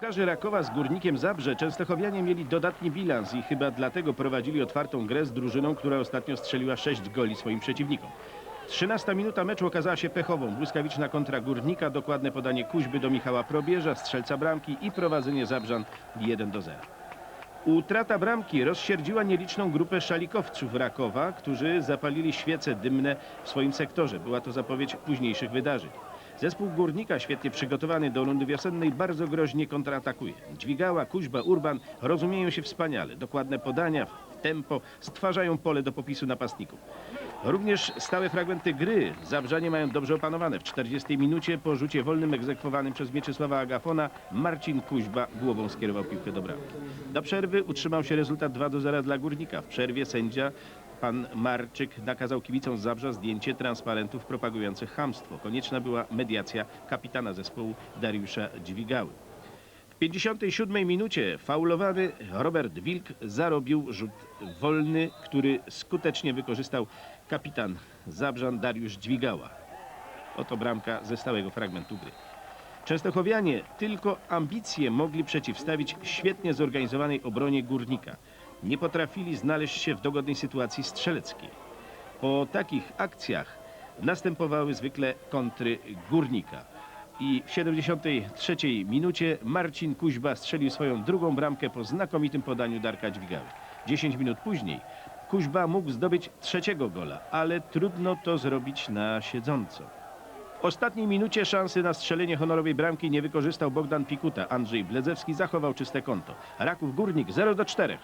Piłkarze Rakowa z Górnikiem Zabrze Częstochowianie mieli dodatni bilans i chyba dlatego prowadzili otwartą grę z drużyną, która ostatnio strzeliła 6 goli swoim przeciwnikom. 13 minuta meczu okazała się pechową. Błyskawiczna kontra Górnika, dokładne podanie Kuźby do Michała Probierza, strzelca bramki i prowadzenie Zabrzan 1 do 0. Utrata bramki rozsierdziła nieliczną grupę szalikowców Rakowa, którzy zapalili świece dymne w swoim sektorze. Była to zapowiedź późniejszych wydarzeń. Zespół Górnika, świetnie przygotowany do rundy wiosennej, bardzo groźnie kontratakuje. Dźwigała, Kuźba, Urban rozumieją się wspaniale. Dokładne podania tempo stwarzają pole do popisu napastników. Również stałe fragmenty gry Zabrzanie mają dobrze opanowane. W 40 minucie po rzucie wolnym egzekwowanym przez Mieczysława Agafona Marcin Kuźba głową skierował piłkę do bramki. Do przerwy utrzymał się rezultat 2 do 0 dla Górnika. W przerwie sędzia pan Marczyk nakazał kibicom z Zabrza zdjęcie transparentów propagujących chamstwo. Konieczna była mediacja kapitana zespołu Dariusza Dźwigały. W 57 minucie faulowany Robert Wilk zarobił rzut wolny, który skutecznie wykorzystał kapitan Zabrzan Dariusz Dźwigała. Oto bramka ze stałego fragmentu gry. Częstochowianie tylko ambicje mogli przeciwstawić świetnie zorganizowanej obronie Górnika. Nie potrafili znaleźć się w dogodnej sytuacji strzeleckiej. Po takich akcjach następowały zwykle kontry Górnika. I w 73 minucie Marcin Kuźba strzelił swoją drugą bramkę po znakomitym podaniu Darka Dźwigały. 10 minut później Kuźba mógł zdobyć trzeciego gola, ale trudno to zrobić na siedząco. W ostatniej minucie szansy na strzelenie honorowej bramki nie wykorzystał Bogdan Pikuta. Andrzej Bledzewski zachował czyste konto. Raków Górnik 0 do 4.